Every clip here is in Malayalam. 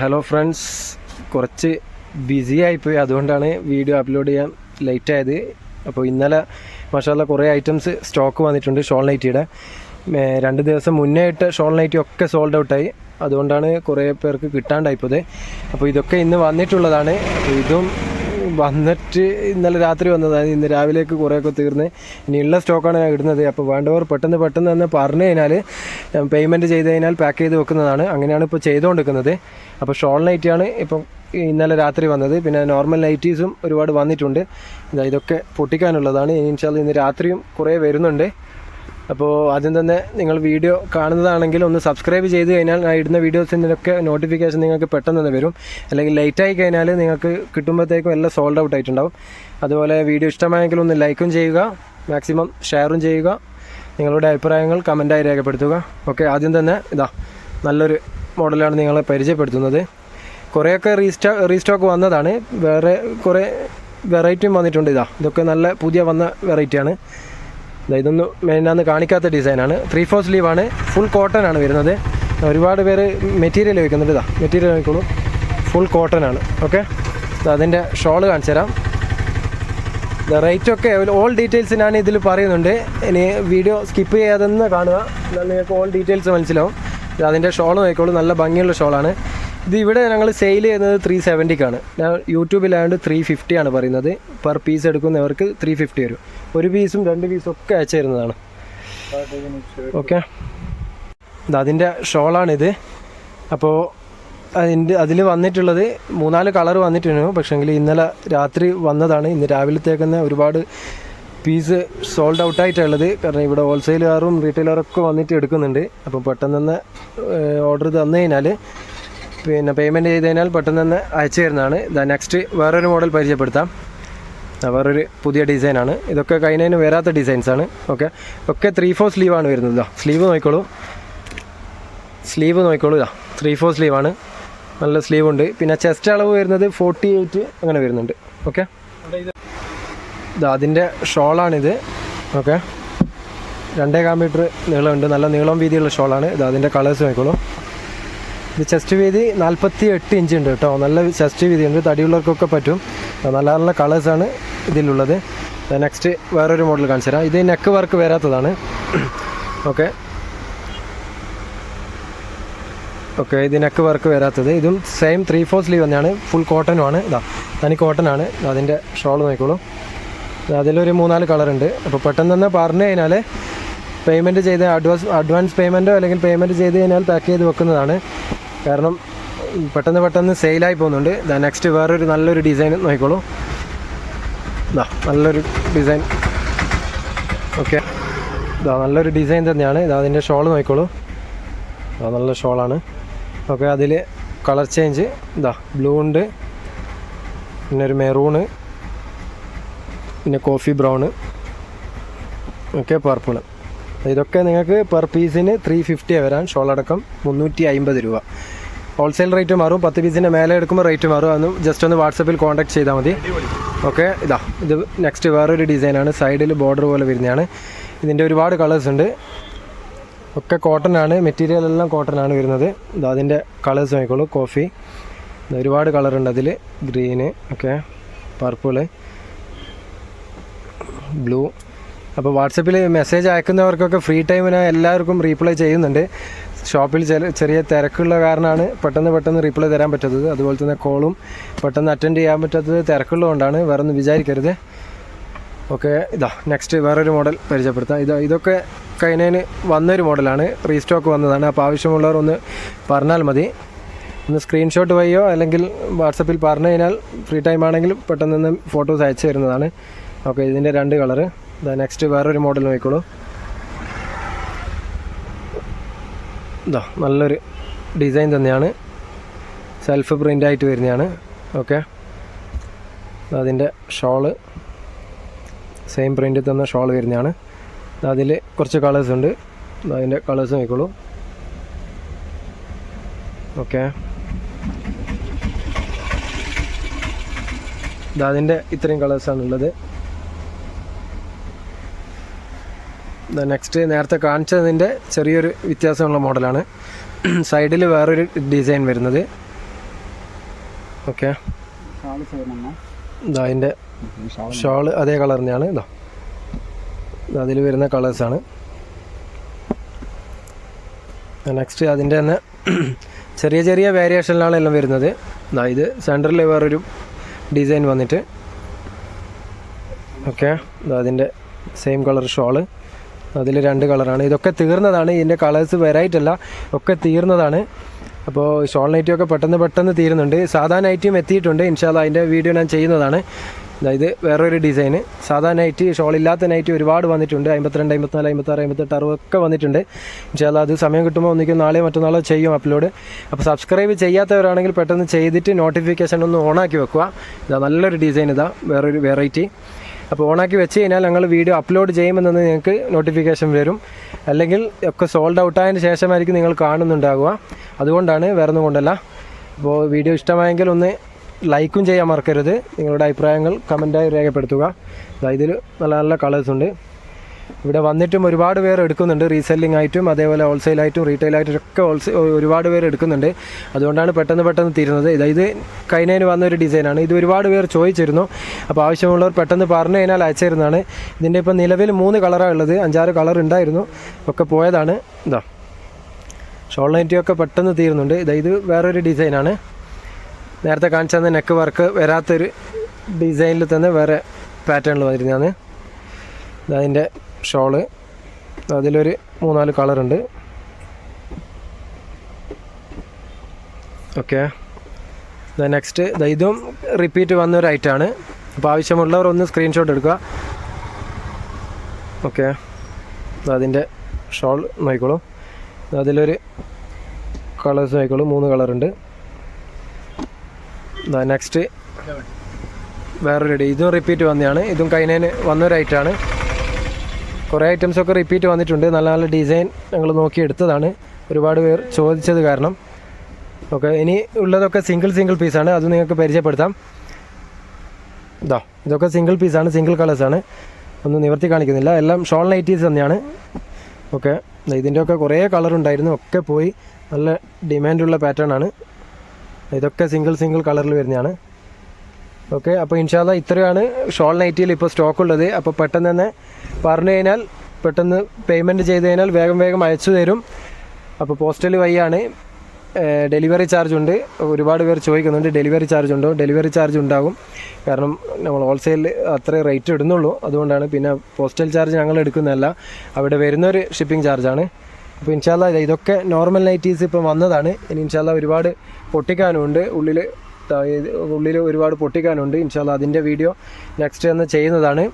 ഹലോ ഫ്രണ്ട്സ് കുറച്ച് ബിസി ആയിപ്പോയി. അതുകൊണ്ടാണ് വീഡിയോ അപ്ലോഡ് ചെയ്യാൻ ലേറ്റ് ആയത്. അപ്പോൾ ഇന്നലെ മഷാല കുറേ ഐറ്റംസ് സ്റ്റോക്ക് വന്നിട്ടുണ്ട് ഷോൾ നൈറ്റിയുടെ രണ്ട് ദിവസം മുന്നേ ആയിട്ട് ഷോൾ നൈറ്റി ഒക്കെ സോൾഡ് ഔട്ടായി അതുകൊണ്ടാണ് കുറേ പേർക്ക് കിട്ടാണ്ടായിപ്പോയത്. അപ്പോൾ ഇതൊക്കെ ഇന്ന് വന്നിട്ടുള്ളതാണ്. ഇതും വന്നിട്ട് ഇന്നലെ രാത്രി വന്നതാണ് ഇന്ന് രാവിലേക്ക് കുറേയൊക്കെ തീർന്ന്. ഇനിയുള്ള സ്റ്റോക്കാണ് ഞാൻ ഇടുന്നത്. അപ്പോൾ വേണ്ടവർ പെട്ടെന്ന് പെട്ടെന്ന് തന്നെ പറഞ്ഞു കഴിഞ്ഞാൽ പേയ്മെന്റ് ചെയ്ത് കഴിഞ്ഞാൽ പാക്ക് ചെയ്ത് വെക്കുന്നതാണ്. അങ്ങനെയാണ് ഇപ്പോൾ ചെയ്തുകൊണ്ടിരിക്കുന്നത്. അപ്പോൾ ഷോൾ നൈറ്റിയാണ് ഇപ്പം ഇന്നലെ രാത്രി വന്നത്. പിന്നെ നോർമൽ നൈറ്റീസും ഒരുപാട് വന്നിട്ടുണ്ട്. ഇതാ ഇതൊക്കെ പൊട്ടിക്കാനുള്ളതാണ്. ഇൻഷാൽ ഇന്ന് രാത്രിയും കുറേ വരുന്നുണ്ട്. അപ്പോൾ ആദ്യം തന്നെ നിങ്ങൾ വീഡിയോ കാണുന്നതാണെങ്കിൽ ഒന്ന് സബ്സ്ക്രൈബ് ചെയ്ത് കഴിഞ്ഞാൽ ഞാൻ ഇടുന്ന വീഡിയോസിന്റെയൊക്കെ നോട്ടിഫിക്കേഷൻ നിങ്ങൾക്ക് പെട്ടെന്ന് തന്നെ വരും. അല്ലെങ്കിൽ ആയി കഴിഞ്ഞാൽ നിങ്ങൾക്ക് കിട്ടുമ്പോഴത്തേക്കും എല്ലാം സോൾഡ് ഔട്ട് ആയിട്ടുണ്ടാവും. അതുപോലെ വീഡിയോ ഇഷ്ടമായെങ്കിൽ ഒന്ന് ലൈക്കും ചെയ്യുക മാക്സിമം ഷെയറും ചെയ്യുക. നിങ്ങളുടെ അഭിപ്രായങ്ങൾ കമന്റായി രേഖപ്പെടുത്തുക. ഓക്കെ ആദ്യം തന്നെ ഇതാ നല്ലൊരു മോഡലാണ് നിങ്ങളെ പരിചയപ്പെടുത്തുന്നത്. കുറേയൊക്കെ റീസ്റ്റോ റീസ്റ്റോക്ക് വന്നതാണ്. വേറെ കുറേ വെറൈറ്റിയും വന്നിട്ടുണ്ട് ഇതാ. ഇതൊക്കെ നല്ല പുതിയ വന്ന വെറൈറ്റിയാണ് ഇതൊന്നും മെയിനാന്ന് കാണിക്കാത്ത ഡിസൈനാണ്. ത്രീ ഫോർ ആണ്. ഫുൾ കോട്ടൺ ആണ് വരുന്നത്. ഒരുപാട് പേര് മെറ്റീരിയൽ വയ്ക്കുന്നുണ്ട് ഇതാ. മെറ്റീരിയൽ വയ്ക്കുള്ളൂ ഫുൾ കോട്ടൺ ആണ്. ഓക്കെ അതിന്റെ ഷോൾ കാണിച്ചു തരാം. റേറ്റ് ഒക്കെ ഓൾ ഡീറ്റെയിൽസ് ഞാൻ ഇതിൽ പറയുന്നുണ്ട്. ഇനി വീഡിയോ സ്കിപ്പ് ചെയ്യാതെന്ന് കാണുക. എന്നാൽ നിങ്ങൾക്ക് ഓൾ ഡീറ്റെയിൽസ് മനസ്സിലാവും. അതിന്റെ ഷോൾ നോക്കിക്കോളൂ നല്ല ഭംഗിയുള്ള ഷോളാണ് ഇത് ഇവിടെ ഞങ്ങൾ സെയിൽ ചെയ്യുന്നത് ത്രീ സെവന്റിക്കാണ് ഞാൻ യൂട്യൂബിലായതുകൊണ്ട് ത്രീ ഫിഫ്റ്റി ആണ് പറയുന്നത്. പെർ പീസ് എടുക്കുന്നവർക്ക് ത്രീ ഫിഫ്റ്റി വരും. ഒരു പീസും രണ്ട് പീസും ഒക്കെ അയച്ചു തരുന്നതാണ്. ഓക്കെ അതിന്റെ ഷോളാണിത്. അപ്പോൾ അതിന്റെ അതിൽ വന്നിട്ടുള്ളത് മൂന്നാൽ കളർ വന്നിട്ടുണ്ട് പക്ഷേങ്കിൽ ഇന്നലെ രാത്രി വന്നതാണ്. ഇന്ന് രാവിലത്തേക്ക് ഒരുപാട് പീസ് സോൾഡ് ഔട്ട് ആയിട്ടുള്ളത്. കാരണം ഇവിടെ ഹോൾസെയിലുകാരും റീറ്റെയിലറൊക്കെ വന്നിട്ട് എടുക്കുന്നുണ്ട്. അപ്പോൾ പെട്ടെന്ന് തന്നെ ഓർഡർ തന്നു കഴിഞ്ഞാൽ പിന്നെ പേയ്മെന്റ് ചെയ്ത് കഴിഞ്ഞാൽ പെട്ടെന്ന് തന്നെ അയച്ചു തരുന്നതാണ്. ഇതാ നെക്സ്റ്റ് വേറൊരു മോഡൽ പരിചയപ്പെടുത്താം. വേറൊരു പുതിയ ഡിസൈനാണ് ഇതൊക്കെ കഴിഞ്ഞതിന് വരാത്ത ഡിസൈൻസാണ് ഓക്കെ ഒക്കെ ത്രീ ഫോർ സ്ലീവാണ് വരുന്നത് സ്ലീവ് നോക്കിക്കോളൂ. സ്ലീവ് നോക്കിക്കോളൂ ഇതാ. ത്രീ ഫോർ സ്ലീവാണ് നല്ല സ്ലീവ് ഉണ്ട്. പിന്നെ ചെസ്റ്റ് അളവ് വരുന്നത് ഫോർട്ടി എയ്റ്റ് അങ്ങനെ വരുന്നുണ്ട്. ഓക്കെ ഇതാ അതിന്റെ ഷോളാണിത് ഓക്കെ രണ്ടേ മീറ്റർ നീളമുണ്ട്. നല്ല നീളം വീതിയുള്ള ഷോളാണ് ഇത് അതിന്റെ കളേഴ്സ് നോക്കിക്കോളൂ. ഇത് ചെസ്റ്റ് വീതി നാൽപ്പത്തി എട്ട് ഇഞ്ച് ഉണ്ട് കേട്ടോ. നല്ല ചെസ്റ്റ് വീതി ഉണ്ട് തടിയുള്ളവർക്കൊക്കെ പറ്റും. നല്ല നല്ല കളേഴ്സാണ് ഇതിലുള്ളത്. നെക്സ്റ്റ് വേറൊരു മോഡൽ കാണിച്ചു തരാം. ഇത് നെക്ക് വർക്ക് വരാത്തതാണ്. ഓക്കെ ഓക്കെ ഇത് നെക്ക് വർക്ക് വരാത്തത്. ഇതും സെയിം ത്രീ ഫോർ സ്ലീവ് തന്നെയാണ്. ഫുൾ കോട്ടനുമാണ് ഇതാ തനി കോട്ടനാണ് അതിന്റെ ഷോൾ നോക്കിക്കോളൂ. അതിലൊരു മൂന്നാൽ കളറുണ്ട് അപ്പോൾ പെട്ടെന്ന് തന്നെ പറഞ്ഞു കഴിഞ്ഞാൽ പേയ്മെന്റ് ചെയ്ത് അഡ്വാൻസ് അഡ്വാൻസ് പേയ്മെന്റോ അല്ലെങ്കിൽ പേയ്മെന്റ് ചെയ്ത് കഴിഞ്ഞാൽ പാക്ക് ചെയ്ത് വെക്കുന്നതാണ്. കാരണം പെട്ടെന്ന് പെട്ടെന്ന് സെയിലായി പോകുന്നുണ്ട്. ദാ നെക്സ്റ്റ് വേറൊരു നല്ലൊരു ഡിസൈൻ നോക്കിക്കോളൂ. ഇതാ നല്ലൊരു ഡിസൈൻ ഓക്കെ ഇതാ നല്ലൊരു ഡിസൈൻ തന്നെയാണ്. ഇതാ അതിന്റെ ഷോൾ നോക്കിക്കോളൂ. ഇതാ നല്ല ഷോളാണ് ഓക്കെ അതിൽ കളർ ചേഞ്ച് ഇതാ ബ്ലൂ ഉണ്ട്. പിന്നെ ഒരു മെറൂണ് പിന്നെ കോഫി ബ്രൗണ് ഓക്കെ പർപ്പിൾ ഇതൊക്കെ നിങ്ങൾക്ക് പെർ പീസിന് ത്രീ ഫിഫ്റ്റി വരാൻ ഷോൾ അടക്കം മുന്നൂറ്റി അമ്പത് രൂപ. ഹോൾസെയിൽ റേറ്റ് മാറും. പത്ത് പീസിന്റെ മേലെ എടുക്കുമ്പോൾ റേറ്റ് മാറും. അതൊന്ന് ജസ്റ്റ് ഒന്ന് വാട്സപ്പിൽ കോൺടാക്ട് ചെയ്താൽ മതി. ഓക്കെ ഇതാ ഇത് നെക്സ്റ്റ് വേറൊരു ഡിസൈനാണ് സൈഡിൽ ബോർഡർ പോലെ വരുന്നതാണ്. ഇതിന്റെ ഒരുപാട് കളേഴ്സ് ഉണ്ട്. ഒക്കെ കോട്ടൺ ആണ്. മെറ്റീരിയൽ എല്ലാം കോട്ടൺ ആണ് വരുന്നത്. ഇതാ അതിന്റെ കളേഴ്സ് നോക്കിക്കോളൂ. കോഫി ഒരുപാട് കളർ ഉണ്ട് അതിൽ ഗ്രീന് ഓക്കെ പർപ്പിൾ ബ്ലൂ അപ്പോൾ വാട്സപ്പിൽ മെസ്സേജ് അയക്കുന്നവർക്കൊക്കെ ഫ്രീ ടൈമിന് എല്ലാവർക്കും റീപ്ലൈ ചെയ്യുന്നുണ്ട്. ഷോപ്പിൽ ചെറിയ തിരക്കുള്ള കാരണമാണ് പെട്ടെന്ന് പെട്ടെന്ന് റീപ്ലൈ തരാൻ പറ്റാത്തത്. അതുപോലെ തന്നെ കോളും പെട്ടെന്ന് അറ്റൻഡ് ചെയ്യാൻ പറ്റാത്തത് തിരക്കുള്ളതുകൊണ്ടാണ് വേറെ ഒന്നും വിചാരിക്കരുത്. ഓക്കെ ഇതാ നെക്സ്റ്റ് വേറൊരു മോഡൽ പരിചയപ്പെടുത്താം. ഇതാ ഇതൊക്കെ കഴിഞ്ഞതിന് വന്നൊരു മോഡലാണ്. റീസ്റ്റോക്ക് വന്നതാണ്. അപ്പോൾ ആവശ്യമുള്ളവർ ഒന്ന് പറഞ്ഞാൽ മതി. ഒന്ന് സ്ക്രീൻഷോട്ട് വയ്യോ അല്ലെങ്കിൽ വാട്സപ്പിൽ പറഞ്ഞു കഴിഞ്ഞാൽ ഫ്രീ ടൈം ആണെങ്കിൽ പെട്ടെന്ന് ഫോട്ടോസ് അയച്ചു തരുന്നതാണ്. ഓക്കെ ഇതിന്റെ രണ്ട് കളറ്. ഇതാ നെക്സ്റ്റ് വേറൊരു മോഡൽ നോക്കിക്കോളൂ. ഇതാ നല്ലൊരു ഡിസൈൻ തന്നെയാണ്. സെൽഫ് പ്രിന്റ് ആയിട്ട് വരുന്നതാണ്. ഓക്കെ അതിന്റെ ഷോൾ സെയിം പ്രിന്റിൽ തന്ന ഷോൾ വരുന്നതാണ്. അതിൽ കുറച്ച് കളേഴ്സ് ഉണ്ട്. അതിന്റെ കളേഴ്സ് നോക്കിക്കോളൂ. ഓക്കെ അതിന്റെ ഇത്രയും കളേഴ്സാണ് ഉള്ളത് നെക്സ്റ്റ് നേരത്തെ കാണിച്ചതിന്റെ ചെറിയൊരു വ്യത്യാസമുള്ള മോഡലാണ്. സൈഡിൽ വേറൊരു ഡിസൈൻ വരുന്നത്. ഓക്കെ ഇതാ അതിന്റെ ഷോൾ അതേ കളർ തന്നെയാണ്. ഇതാ അതിൽ വരുന്ന കളേഴ്സാണ് നെക്സ്റ്റ് അതിന്റെ തന്നെ ചെറിയ ചെറിയ വേരിയേഷനിലാണ് എല്ലാം വരുന്നത്. ഇതാ ഇത് സെന്ററിൽ വേറൊരു ഡിസൈൻ വന്നിട്ട്. ഓക്കെ അതിന്റെ സെയിം കളർ ഷോൾ. അതിൽ രണ്ട് കളറാണ്. ഇതൊക്കെ തീർന്നതാണ്. ഇതിന്റെ കളേഴ്സ് വെറൈറ്റല്ല ഒക്കെ തീർന്നതാണ്. അപ്പോൾ ഷോൾ നൈറ്റിയും ഒക്കെ പെട്ടെന്ന് പെട്ടെന്ന് തീരുന്നുണ്ട്. സാധാരണ നൈറ്റിയും എത്തിയിട്ടുണ്ട്. ഇൻഷാല്ല അതിന്റെ വീഡിയോ ഞാൻ ചെയ്യുന്നതാണ്. അതായത് വേറൊരു ഡിസൈൻ സാധാരണ നൈറ്റ് ഷോൾ ഇല്ലാത്ത നൈറ്റ് ഒരുപാട് വന്നിട്ടുണ്ട്. അമ്പത്തിരണ്ട് അമ്പത്തിനാല് അമ്പത്താറ് അമ്പത്തെട്ട് അറുപതൊക്കെ വന്നിട്ടുണ്ട്. ഇൻഷാല്ല അത് സമയം കിട്ടുമ്പോൾ ഒന്നിക്കും നാളെ മറ്റന്നാളോ ചെയ്യും അപ്ലോഡ് അപ്പോൾ സബ്സ്ക്രൈബ് ചെയ്യാത്തവരാണെങ്കിൽ പെട്ടെന്ന് ചെയ്തിട്ട് നോട്ടിഫിക്കേഷൻ ഒന്ന് ഓണാക്കി വെക്കുക. ഇതാ നല്ലൊരു ഡിസൈൻ ഇതാ. വേറൊരു വെറൈറ്റി അപ്പോൾ ഓണാക്കി വെച്ച് കഴിഞ്ഞാൽ ഞങ്ങൾ വീഡിയോ അപ്ലോഡ് ചെയ്യുമെന്ന് നിങ്ങൾക്ക് നോട്ടിഫിക്കേഷൻ വരും. അല്ലെങ്കിൽ ഒക്കെ സോൾഡ് ഔട്ട് ആയതിന് ശേഷമായിരിക്കും നിങ്ങൾ കാണുന്നുണ്ടാകുക അതുകൊണ്ടാണ് വേറെ ഒന്നും കൊണ്ടല്ല. അപ്പോൾ വീഡിയോ ഇഷ്ടമായെങ്കിൽ ഒന്ന് ലൈക്കും ചെയ്യാൻ മറക്കരുത്. നിങ്ങളുടെ അഭിപ്രായങ്ങൾ കമന്റായി രേഖപ്പെടുത്തുക. ഇതിൽ നല്ല നല്ല കളേഴ്സ് ഉണ്ട്. ഇവിടെ വന്നിട്ടും ഒരുപാട് പേർ എടുക്കുന്നുണ്ട് റീസെല്ലിംഗ് ആയിട്ടും അതേപോലെ ഹോൾസെയിൽ ആയിട്ടും റീറ്റെയിൽ ആയിട്ടും ഒക്കെ ഹോൾസെയിൽ ഒരുപാട് പേർ എടുക്കുന്നുണ്ട്. അതുകൊണ്ടാണ് പെട്ടെന്ന് പെട്ടെന്ന് തീരുന്നത്. ഇതായത് കഴിഞ്ഞതിന് വന്ന ഒരു ഡിസൈനാണ് ഇത് ഒരുപാട് പേർ ചോദിച്ചിരുന്നു. അപ്പോൾ ആവശ്യമുള്ളവർ പെട്ടെന്ന് പറഞ്ഞു കഴിഞ്ഞാൽ അയച്ചിരുന്നതാണ് ഇതിന്റെ ഇപ്പോൾ നിലവിൽ മൂന്ന് കളറാണ് ഉള്ളത്. അഞ്ചാറ് കളർ ഉണ്ടായിരുന്നു. ഒക്കെ പോയതാണ്. ഇതാ. ഷോൾ നൈറ്റിയൊക്കെ പെട്ടെന്ന് തീരുന്നുണ്ട്. ഇതാ ഇത് വേറൊരു ഡിസൈനാണ് നേരത്തെ കാണിച്ചു തന്നെ നെക്ക് വർക്ക് വരാത്തൊരു ഡിസൈനിൽ തന്നെ വേറെ പാറ്റേണിൽ വന്നിരുന്നതാണ്. അതിന്റെ ഷോൾ. അതിലൊരു മൂന്നാൽ കളറുണ്ട്. ഓക്കെ. നെക്സ്റ്റ് ഇതും റിപ്പീറ്റ് വന്ന ഒരു ഐറ്റമാണ് അപ്പോൾ ആവശ്യമുള്ളവർ ഒന്ന് സ്ക്രീൻഷോട്ട് എടുക്കുക. ഓക്കെ. അതിന്റെ ഷോൾ നോക്കിക്കോളൂ. അതിലൊരു കളേഴ്സ് നോക്കിക്കോളൂ. മൂന്ന് കളറുണ്ട്. നെക്സ്റ്റ് വേറൊരു ഇതും റിപ്പീറ്റ് വന്നതാണ്. ഇതും കഴിഞ്ഞതിന് വന്നൊരു ഐറ്റമാണ് കുറേ ഐറ്റംസ് ഒക്കെ റിപ്പീറ്റ് വന്നിട്ടുണ്ട്. നല്ല നല്ല ഡിസൈൻ ഞങ്ങൾ നോക്കി എടുത്തതാണ് ഒരുപാട് പേർ ചോദിച്ചത് കാരണം. ഓക്കെ ഇനി ഉള്ളതൊക്കെ സിംഗിൾ സിംഗിൾ പീസാണ് അത് നിങ്ങൾക്ക് പരിചയപ്പെടുത്താം. ഇതാ ഇതൊക്കെ സിംഗിൾ പീസാണ് സിംഗിൾ കളേഴ്സാണ് ഒന്നും നിവർത്തി കാണിക്കുന്നില്ല. എല്ലാം ഷോൾ നൈറ്റീസ് തന്നെയാണ്. ഓക്കെ ഇതിന്റെയൊക്കെ കുറേ കളർ ഉണ്ടായിരുന്നു. ഒക്കെ പോയി. നല്ല ഡിമാൻഡുള്ള പാറ്റേൺ ആണ്. ഇതൊക്കെ സിംഗിൾ സിംഗിൾ കളറിൽ വരുന്നതാണ്. ഓക്കെ അപ്പോൾ ഇൻഷാല്ല ഇത്രയാണ് ഷോൾ നൈറ്റിയിൽ ഇപ്പോൾ സ്റ്റോക്ക് ഉള്ളത്. അപ്പോൾ പെട്ടെന്ന് തന്നെ പറഞ്ഞു കഴിഞ്ഞാൽ പെട്ടെന്ന് പേയ്മെന്റ് ചെയ്ത് കഴിഞ്ഞാൽ വേഗം വേഗം അയച്ചു തരും. അപ്പോൾ പോസ്റ്റൽ വഴിയാണ് ഡെലിവറി ചാർജ് ഉണ്ട്. ഒരുപാട് പേർ ചോദിക്കുന്നുണ്ട് ഡെലിവറി ചാർജ് ഉണ്ടോ? ഡെലിവറി ചാർജ് ഉണ്ടാകും. കാരണം നമ്മൾ ഹോൾസെയിൽ അത്രേ റേറ്റ് ഇടുന്നുള്ളൂ. അതുകൊണ്ടാണ് പിന്നെ പോസ്റ്റൽ ചാർജ് ഞങ്ങൾ എടുക്കുന്നതല്ല. അവിടെ വരുന്നൊരു ഷിപ്പിംഗ് ചാർജാണ് അപ്പോൾ ഇൻഷാല്ല ഇതൊക്കെ നോർമൽ നൈറ്റീസ് ഇപ്പം വന്നതാണ്. ഇനി ഇൻഷാല്ല ഒരുപാട് പൊട്ടിക്കാനുണ്ട്. ഉള്ളിൽ ഉള്ളിൽ ഒരുപാട് പൊട്ടിക്കാനുണ്ട്. ഇൻഷാല്ല അതിന്റെ വീഡിയോ നെക്സ്റ്റ് എന്ന് ചെയ്യുന്നതാണ്.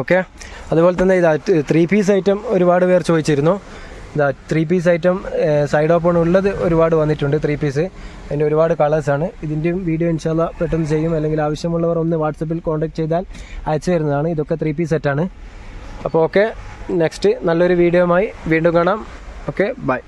ഓക്കെ അതുപോലെ തന്നെ ഇതാ ത്രീ പീസ് ഐറ്റം ഒരുപാട് പേർ ചോദിച്ചിരുന്നു. ഇതാ three piece item side open ഉള്ളത് ഒരുപാട് വന്നിട്ടുണ്ട് ത്രീ പീസ് അതിന്റെ ഒരുപാട് കളേഴ്സാണ് ഇതിന്റെയും വീഡിയോ ഇൻഷാല്ല പെട്ടെന്ന് ചെയ്യും. അല്ലെങ്കിൽ ആവശ്യമുള്ളവർ ഒന്ന് വാട്സപ്പിൽ കോൺടാക്ട് ചെയ്താൽ അയച്ചു തരുന്നതാണ്. ഇതൊക്കെ ത്രീ പീസ് സെറ്റാണ് അപ്പോൾ ഓക്കെ നെക്സ്റ്റ് നല്ലൊരു വീഡിയോയുമായി വീണ്ടും കാണാം. Okay bye